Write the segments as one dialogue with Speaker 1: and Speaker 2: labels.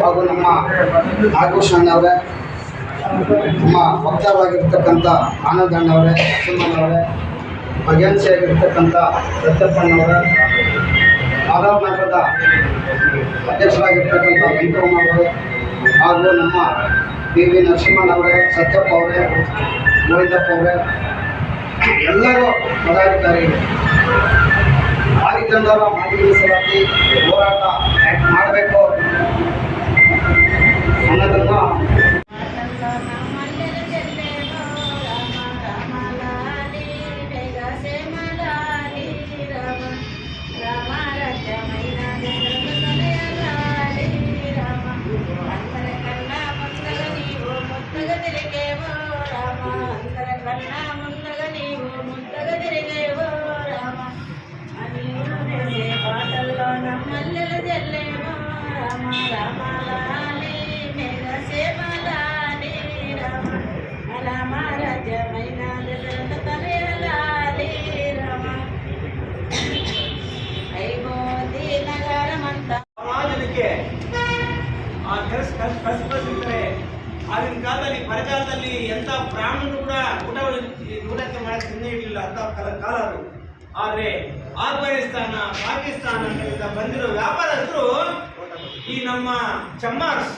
Speaker 1: ಹಾಗೂ ನಮ್ಮ ನಾಗಭೂಷಣ ಅಣ್ಣವರೇ ನಮ್ಮ ವಕ್ತಾರವಾಗಿರ್ತಕ್ಕಂಥ ಆನಂದ್ ಅಣ್ಣವರೇ ಲಕ್ಷ್ಮಣ್ಣವರೇ ಆಗಿರ್ತಕ್ಕಂಥ ಸತ್ಯಪ್ಪಣ್ಣವರೇ ಆಧಾರ್ ನಗರದ ಅಧ್ಯಕ್ಷರಾಗಿರ್ತಕ್ಕಂಥ ವೆಂಕಟಮ್ಮನವರೇ ಹಾಗೂ ನಮ್ಮ ಪಿ ವಿ ನರಸಿಂಹಣ್ಣವರೇ ಸತ್ಯಪ್ಪ ಅವರೇ, ಗೋವಿಂದಪ್ಪ ಅವರೇ, ಎಲ್ಲರೂ ಪದಾಧಿಕಾರಿಗಳು. ಮಾಲಿಕಂದರ ಮಾಲಿ ಮೀಸಲಾತಿ ಹೋರಾಟ ಯಾಕೆ ಮಾಡಬೇಕು
Speaker 2: పాటల్లో నమ్మల్లెలు జల్లేమో రామ రామ లాలి మేఘ సేమలాలి రామ రామ రాజ్యమైన దశరథ తనయలాలి రామ ఐమోది నగరమంతా
Speaker 3: ಸಮಾಜಕ್ಕೆ ಆ ಕಸ್ ಕಸ್ ಕಸ್ಬಸಿರ್ತಾರೆ ಆಗಿನ ಕಾಲದಲ್ಲಿ ಬರಗಾಲದಲ್ಲಿ ಎಂತ ಬ್ರಾಹ್ಮಣರು ಕೂಡ ಊಟ ಊಟಕ್ಕೆ ಮಾಡಕ್ಕೆ ತಿಂದೇ ಇರಲಿಲ್ಲ ಅಂತ ಕಾಲ ಕಾಲ ಅದು ಆದ್ರೆ ಆಫ್ಘಾನಿಸ್ತಾನ, ಪಾಕಿಸ್ತಾನ ಬಂದಿರೋ ವ್ಯಾಪಾರಸ್ಥರು ಈ ನಮ್ಮ ಚಮ್ಮಾರ್ಸ್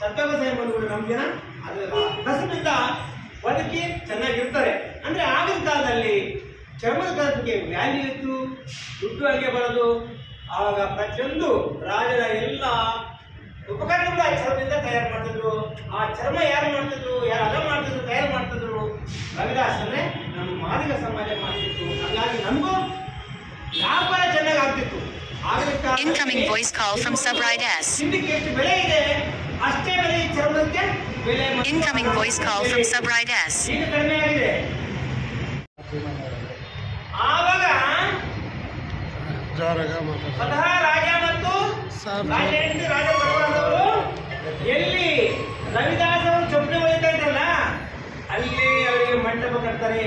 Speaker 3: ಸರ್ಕಾರ ಬಂದ್ಬಿಟ್ಟು ನಮ್ಮ ಜನ. ಅದು ಕಸಬಿಂದ ಬದುಕಿ ಚೆನ್ನಾಗಿರ್ತಾರೆ. ಅಂದ್ರೆ ಆಗಿನ ಕಾಲದಲ್ಲಿ ಚರ್ಮದ ಕಾಲಕ್ಕೆ ವ್ಯಾಲ್ಯೂ ಇತ್ತು, ದುಡ್ಡು ಹಾಗೆ ಬರೋದು. ಆವಾಗ ಪ್ರತಿಯೊಂದು ರಾಜರ ಎಲ್ಲ ಉಪಕರಣಗಳ ಚರ್ಮದಿಂದ ತಯಾರು ಮಾಡ್ತಿದ್ರು. ಆ ಚರ್ಮ ಯಾರು ಮಾಡ್ತಿದ್ರು, ಯಾರು ಅದ ಮಾಡ್ತಿದ್ರು, ತಯಾರು ಮಾಡ್ತಿದ್ರು? ರವಿದಾಸನ್ನೇ ನಮ್ಮ ಮಾದಿಗ ಸಮಾಜ ನಮಗೂ ವ್ಯಾಪಾರ ಚೆನ್ನಾಗಿ ಆಗ್ತಿತ್ತು
Speaker 4: incoming voice call from call from Subride S.
Speaker 3: ಎಷ್ಟು ಬೆಲೆ ಇದೆ ಅಷ್ಟೇ ಬೆಲೆ ಈ ಚರ್ಮಕ್ಕೆ ಬೆಲೆ
Speaker 4: incoming voice call from from S S.
Speaker 3: ಈಗ ಕಡಿಮೆ ಆಗಿದೆ ಆವಾಗ ಸ್ವತಃ ರಾಜ ಮತ್ತು ರಾಜ ಪರಿವಾರದವರು ಎಲ್ಲಿ ರವಿದಾಸರು ಚೊಪ್ಪೆ ಹೊಡಿತಾ ಇದ್ರಲ್ಲ ಅಲ್ಲಿ ಅವರಿಗೆ ಮಂಟಪ ಕಟ್ತಾರೆ